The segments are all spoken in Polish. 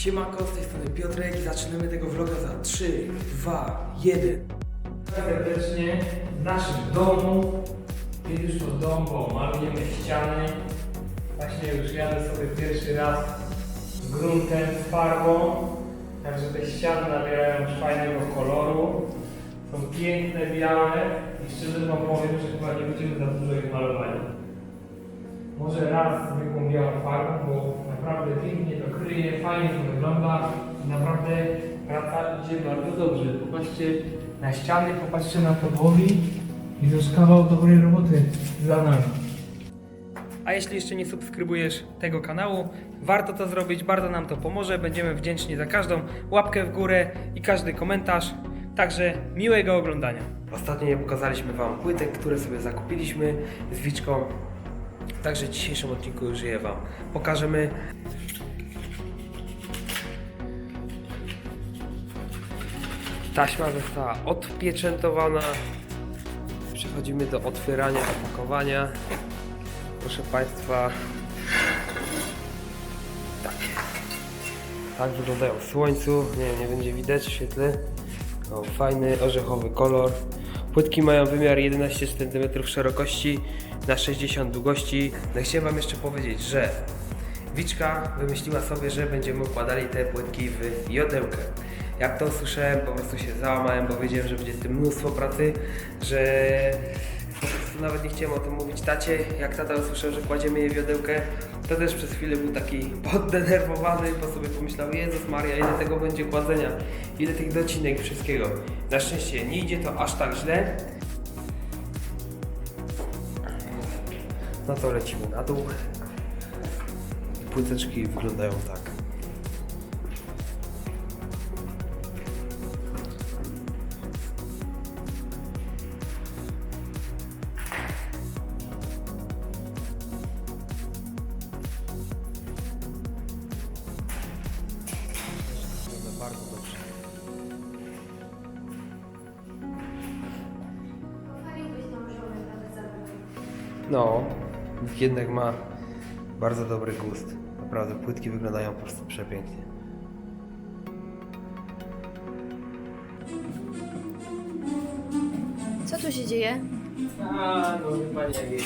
Siemanko, z tej strony Piotrek i zaczynamy tego vloga za 3, 2, 1. serdecznie w naszym domu. Już to dom, bo malujemy ściany. Właśnie już jadę sobie pierwszy raz z gruntem, z farbą. Także te ściany nabierają już fajnego koloru. Są piękne, białe i szczerze wam powiem, że chyba nie będziemy za dużo ich. Może raz zwykłą białą farbą, bo naprawdę pięknie to kryje, fajnie to wygląda naprawdę praca idzie bardzo dobrze. Popatrzcie na ściany, popatrzcie na podłogi i to już kawał dobrej roboty za nami. A jeśli jeszcze nie subskrybujesz tego kanału, warto to zrobić, bardzo nam to pomoże. Będziemy wdzięczni za każdą łapkę w górę i każdy komentarz. Także miłego oglądania. Ostatnio nie pokazaliśmy Wam płytek, które sobie zakupiliśmy z Wiczką. Także w dzisiejszym odcinku je Wam pokażemy. Taśma została odpieczętowana. Przechodzimy do otwierania opakowania. Proszę Państwa, tak. Tak wyglądają w słońcu. Nie nie będzie widać w świetle. O, fajny orzechowy kolor. Płytki mają wymiar 11 cm szerokości na 60 długości. No i chciałem Wam jeszcze powiedzieć, że Wiczka wymyśliła sobie, że będziemy układali te płytki w jodełkę. Jak to usłyszałem, po prostu się załamałem, bo wiedziałem, że będzie w tym mnóstwo pracy, że po prostu nawet nie chciałem o tym mówić tacie. Jak tata usłyszał, że kładziemy je w jodełkę, to też przez chwilę był taki poddenerwowany, bo sobie pomyślał, Jezus Maria, ile tego będzie kładzenia, ile tych docinek, wszystkiego. Na szczęście nie idzie to aż tak źle. No to lecimy na dół. Płyteczki wyglądają tak. Bardzo dobrze. No, jednak ma bardzo dobry gust. Naprawdę, płytki wyglądają po prostu przepięknie. Co tu się dzieje? A, no chyba nie wiem.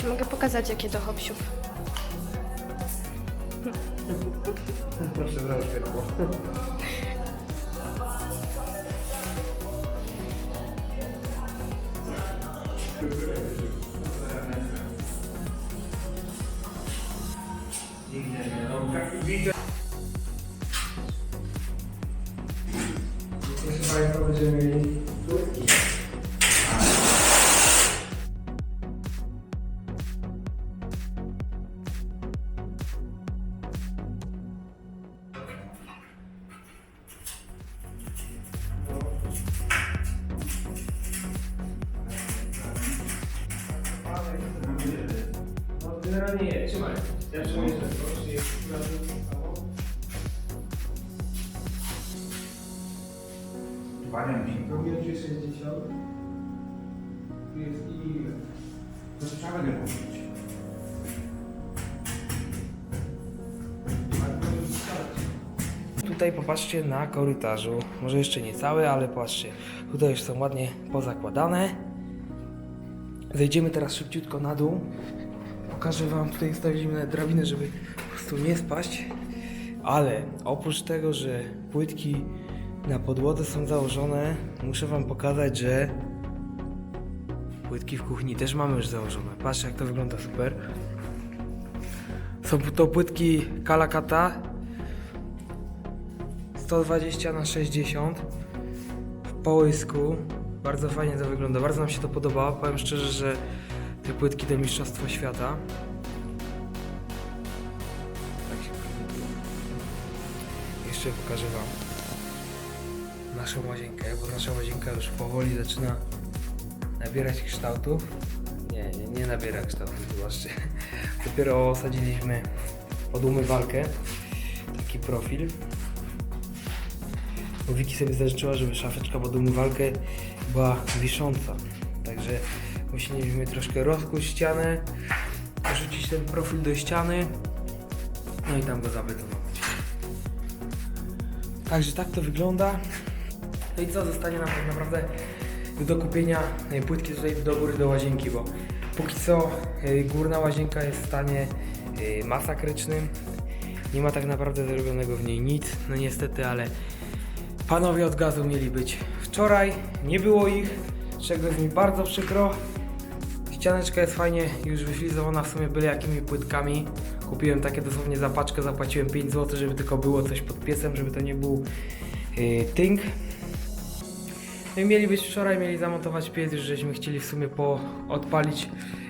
Ci mogę pokazać, jakie to hopsiub. Proszę brać Proszę Państwa, będziemy Nie, trzymaj. Ja przemierzę to, czy jest 60. Tu jest ile? To Ja będę mówić. Tutaj popatrzcie na korytarzu. Może jeszcze nie całe, ale patrzcie. Tutaj już są ładnie pozakładane. Zejdziemy teraz szybciutko na dół. Pokażę Wam, tutaj stawiliśmy drabinę, żeby po prostu nie spaść. Ale oprócz tego, że płytki na podłodze są założone, muszę Wam pokazać, że płytki w kuchni też mamy już założone. Patrzcie jak to wygląda super. Są to płytki Kalakata 120 na 60 w połysku. Bardzo fajnie to wygląda, bardzo nam się to podobało. Powiem szczerze, że te płytki do Mistrzostwa Świata. Tak się. Jeszcze pokażę Wam naszą łazienkę, bo nasza łazienka już powoli zaczyna nabierać kształtów. Nie, nie, nie nabiera kształtów, zobaczcie. Dopiero osadziliśmy pod umywalkę taki profil. Bo Wiki sobie zażyczyła, żeby szafeczka pod umywalkę była wisząca. Także musieliśmy troszkę rozkuć ścianę, rzucić ten profil do ściany, no i tam go zabetonować. Także tak to wygląda. No i co, zostanie nam tak naprawdę do kupienia e, płytki tutaj do góry do łazienki, bo póki co e, górna łazienka jest w stanie e, masakrycznym. Nie ma tak naprawdę zrobionego w niej nic, no niestety, ale panowie od gazu mieli być wczoraj, nie było ich, czego jest mi bardzo przykro. Ścianeczka jest fajnie już wyflizowana w sumie byle jakimi płytkami. Kupiłem takie dosłownie za paczkę, zapłaciłem 5 zł, żeby tylko było coś pod piecem, żeby to nie był yy, tynk. No i mieli być wczoraj, mieli zamontować piec, już żeśmy chcieli w sumie po odpalić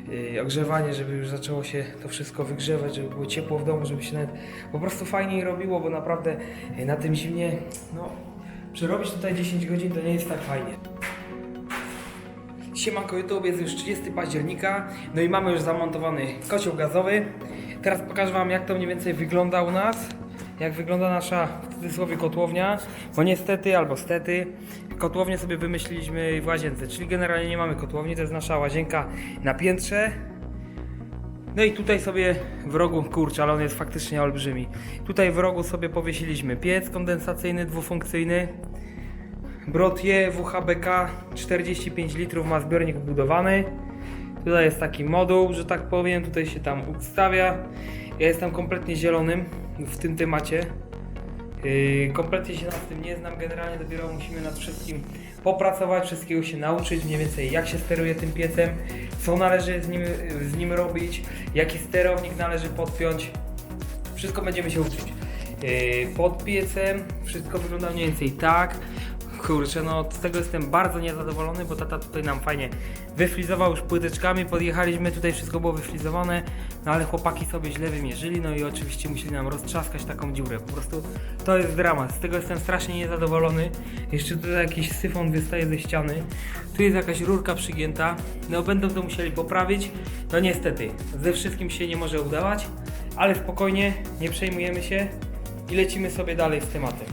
yy, ogrzewanie, żeby już zaczęło się to wszystko wygrzewać, żeby było ciepło w domu, żeby się nawet po prostu fajniej robiło, bo naprawdę yy, na tym zimnie, no, przerobić tutaj 10 godzin to nie jest tak fajnie. Siemanko YouTube, jest już 30 października, no i mamy już zamontowany kocioł gazowy. Teraz pokażę Wam jak to mniej więcej wygląda u nas, jak wygląda nasza w cudzysłowie kotłownia, bo niestety albo stety kotłownię sobie wymyśliliśmy w łazience, czyli generalnie nie mamy kotłowni, to jest nasza łazienka na piętrze. No i tutaj sobie w rogu, kurczę, ale on jest faktycznie olbrzymi. Tutaj w rogu sobie powiesiliśmy piec kondensacyjny dwufunkcyjny, Brotje WHBK 45 litrów ma zbiornik wbudowany. Tutaj jest taki moduł, że tak powiem, tutaj się tam ustawia. Ja jestem kompletnie zielonym w tym temacie. Yy, kompletnie się nad tym nie znam, generalnie dopiero musimy nad wszystkim popracować, wszystkiego się nauczyć, mniej więcej jak się steruje tym piecem, co należy z nim, z nim robić, jaki sterownik należy podpiąć. Wszystko będziemy się uczyć. Yy, Pod piecem wszystko wygląda mniej więcej tak. Kurczę, no z tego jestem bardzo niezadowolony, bo tata tutaj nam fajnie wyflizował już płyteczkami, podjechaliśmy, tutaj wszystko było wyflizowane, no ale chłopaki sobie źle wymierzyli, no i oczywiście musieli nam roztrzaskać taką dziurę, po prostu to jest dramat, z tego jestem strasznie niezadowolony, jeszcze tutaj jakiś syfon wystaje ze ściany, tu jest jakaś rurka przygięta, no będą to musieli poprawić, no niestety, ze wszystkim się nie może udawać, ale spokojnie, nie przejmujemy się i lecimy sobie dalej z tematem.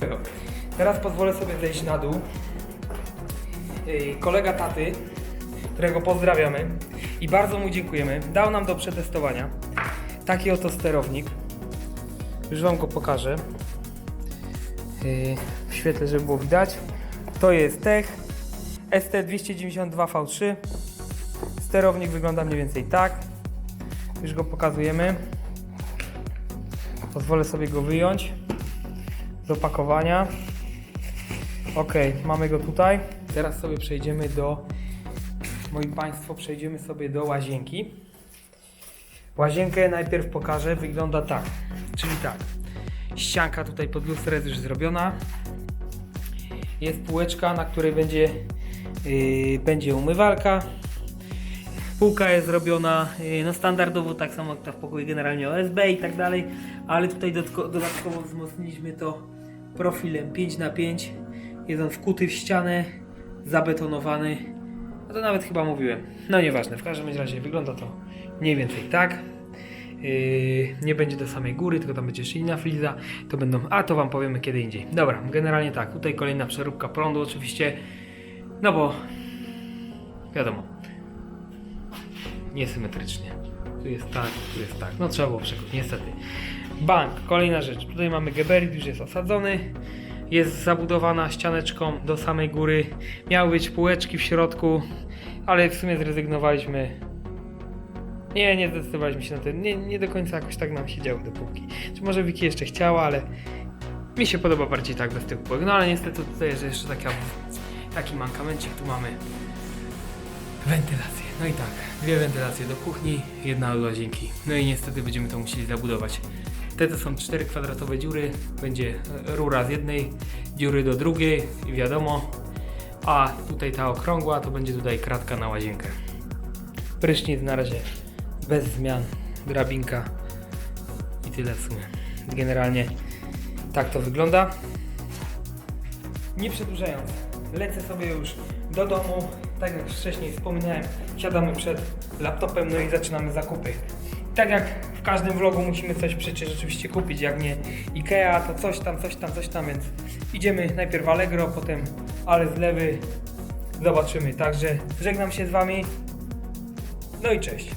Teraz pozwolę sobie zejść na dół. Kolega taty, którego pozdrawiamy i bardzo mu dziękujemy, dał nam do przetestowania taki oto sterownik. Już Wam go pokażę. W świetle, żeby było widać. To jest Tech ST292V3. Sterownik wygląda mniej więcej tak. Już go pokazujemy. Pozwolę sobie go wyjąć z opakowania. Ok, mamy go tutaj. Teraz sobie przejdziemy do, moi Państwo, przejdziemy sobie do łazienki. Łazienkę najpierw pokażę, wygląda tak, czyli tak. Ścianka tutaj pod lustrem jest już zrobiona. Jest półeczka, na której będzie, yy, będzie umywalka. Półka jest zrobiona yy, no standardowo, tak samo jak ta w pokoju generalnie OSB i tak dalej, ale tutaj dodatko- dodatkowo wzmocniliśmy to profilem 5 na 5 Jest on wkuty w ścianę, zabetonowany. No to nawet chyba mówiłem. No nieważne, w każdym razie wygląda to mniej więcej tak. Yy, nie będzie do samej góry, tylko tam będzie jeszcze inna fliza. To będą, a to Wam powiemy kiedy indziej. Dobra, generalnie tak. Tutaj kolejna przeróbka prądu, oczywiście. No bo wiadomo. niesymetrycznie. Tu jest tak, tu jest tak. No trzeba było przekuć, niestety. Bank, kolejna rzecz. Tutaj mamy geberit, już jest osadzony. Jest zabudowana ścianeczką do samej góry. Miały być półeczki w środku, ale w sumie zrezygnowaliśmy. Nie, nie zdecydowaliśmy się na to. Nie, nie do końca jakoś tak nam się działo dopóki. Czy może Wiki jeszcze chciała, ale mi się podoba bardziej tak bez tych półek. No ale niestety tutaj jest jeszcze taka, taki mankamencik. Tu mamy wentylację. No i tak, dwie wentylacje do kuchni, jedna do łazienki. No i niestety będziemy to musieli zabudować. Te to są cztery kwadratowe dziury, będzie e, rura z jednej dziury do drugiej wiadomo, a tutaj ta okrągła to będzie tutaj kratka na łazienkę. Prysznic na razie bez zmian, drabinka i tyle w sumie. Generalnie tak to wygląda. Nie przedłużając, lecę sobie już do domu. Tak jak wcześniej wspominałem, siadamy przed laptopem, no i zaczynamy zakupy. Tak jak w każdym vlogu musimy coś przecież rzeczywiście kupić, jak nie Ikea, to coś tam, coś tam, coś tam, więc idziemy najpierw Allegro, potem Ale z lewy, zobaczymy. Także żegnam się z Wami, no i cześć.